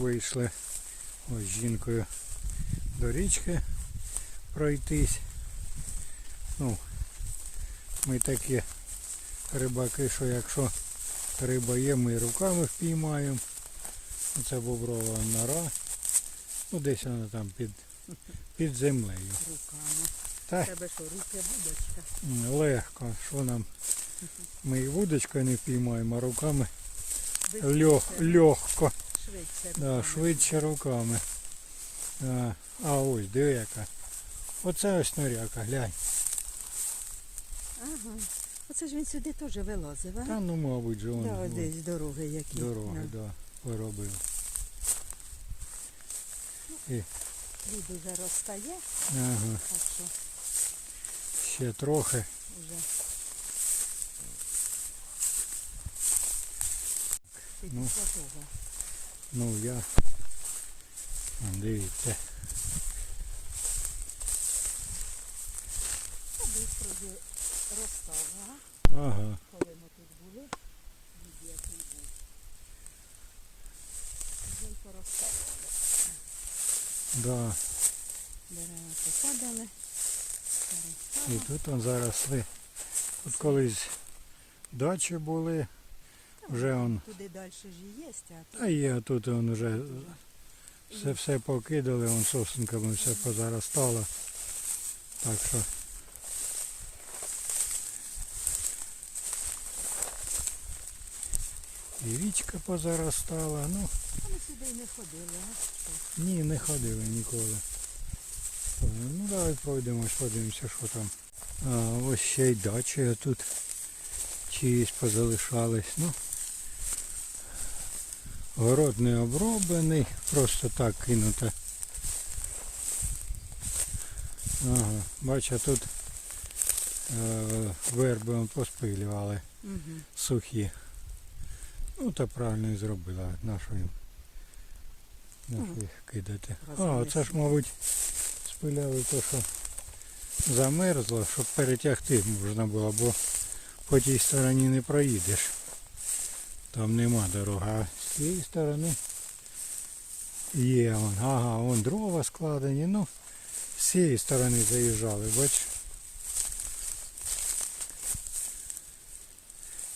вийшли ось з жінкою до річки пройтись. Ну, ми такі рибаки, що якщо риба є, ми руками впіймаємо. Це боброва нора. Ну десь вона там під, під землею. Руками. Та Тебе що, руки будочка? легко, що нам. Ми і вудочкою не впіймаємо, а руками льох, легко. Швидше. Да, швидше руками. Да. А ось, диви яка. Оце ось норяка, глянь. Ага. Оце ж він сюди теж вилазив, а? Та ну мабуть же он Да, ось десь дороги які. дороги, Да. да, поробив. Лід уже розстає, Ага, так що ще трохи. вже. Ти Ну. Ну я. Дивіться. Бистро вже розстав, ага. Коли ми тут були, лід який був. Вже й порозставали. Да. Дерева попадали. І тут он заросли. Тут колись дачі були. Вже он. Туди далі ж є, а Та є тут он вже все, все покидали, он сосенками все позаростало. Так що. І річка позаростала. Ну, ми сюди не ходили, а? Ні, не ходили ніколи. Ну давай пройдемось, подивимося, що там. А, ось ще й дачі тут чиїсь позалишались. Ну, город не оброблений, просто так кинуто. Ага, бачу, тут е, верби поспилювали Угу. сухі. Ну, та правильно і зробила. Нашу їм. Нашу їх кидати. А, це ж, мабуть, спиляли то, що замерзло, щоб перетягти можна було, бо по тій стороні не проїдеш. Там нема дороги. А з цієї сторони є вон. Ага, вон дрова складені. Ну, з цієї сторони заїжджали, бач.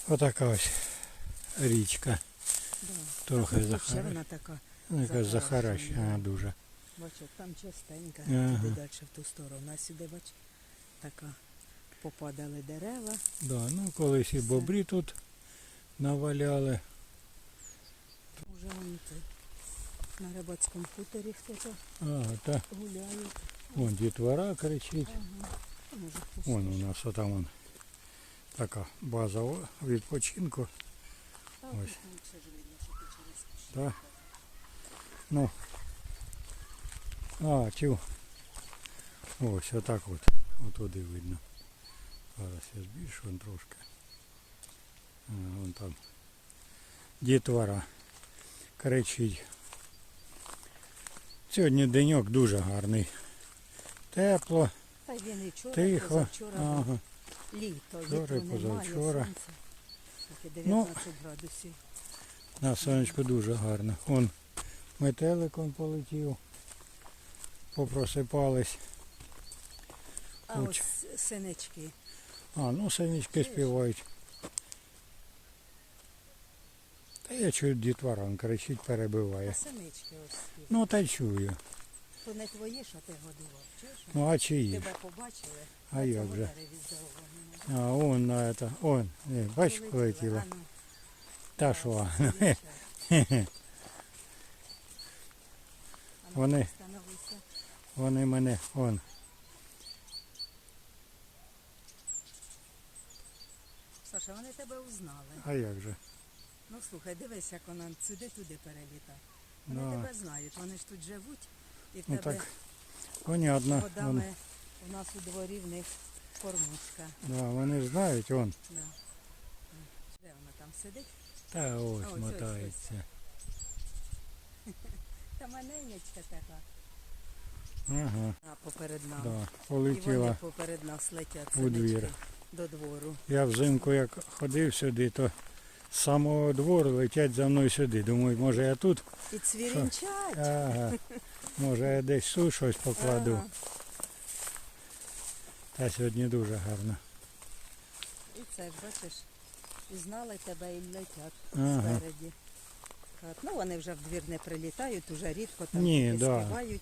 Отака ось річка. Да. Трохи Ще захара. вона така, Ну, якась захаращена, дуже. бачиш, там частенька, Ага. туди далі в ту сторону. А сюди, бач, така попадали дерева. Да, ну колись і бобрі тут наваляли. Уже вони на рибацькому хуторі хто-то Ага, та гуляє. вон дітвора кричить. Ага. Вон у нас отам вон така база відпочинку. Ось. кущі. Ну. А, тю. Ось отак от. Отуди видно. Зараз я збільшу трошки. А, вон там. Дітвора. Кричить. Сьогодні деньок дуже гарний. Тепло, Та він і вчора, тихо. позавчора був Ага. літо, Вчора вітру і немає, позавчора. сонце. Тільки Ну, 19 градусів. На сонечку дуже гарно. Вон метеликом полетів. Попросипались. А Хоч. ось синички. А, ну синички співають. Та я чую дітвора, він кричить, А перебиває. синички ось спів. Ну та й чую. То не твої, що ти годував, чуєш? Ну а чиї? Тебе побачили, А як же? А он на это, он, не, бач, полетіло. Та що? Вони. Вони мене, он. Саша, вони тебе узнали. А як же? Ну слухай, дивись, як вона сюди-туди перелітає. Вони Да. тебе знають, вони ж тут живуть. І в Ну тебе так, понятно. Вони, водами у нас у дворі в них кормушка. да, вони ж знають, он. Да. Де вона там сидить? Та ось ось, мотається. Та маленька така. Ага, А поперед нами. да, І вони полетіла. поперед нас летять у двір. синички до двору. Я взимку як ходив сюди, то з самого двору летять за мною сюди. Думаю, може я тут, І цвірінчать. ага, може я десь тут щось покладу. Ага. Та сьогодні дуже гарно. І це ж бачиш, і знали тебе і летять Ага. спереді. Ну вони вже в двір не прилітають, уже рідко там Ні, да. співають,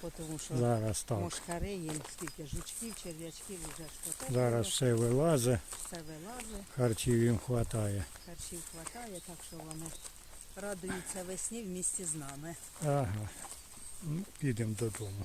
тому що Зараз так. мошкари їм скільки жучків, черв'ячків вже ж потекло, Зараз все вилазить, все вилазить, харчів їм вистачає. Харчів хватає, так що вони радуються весні в місті з нами. Ага. Ну, Підемо додому.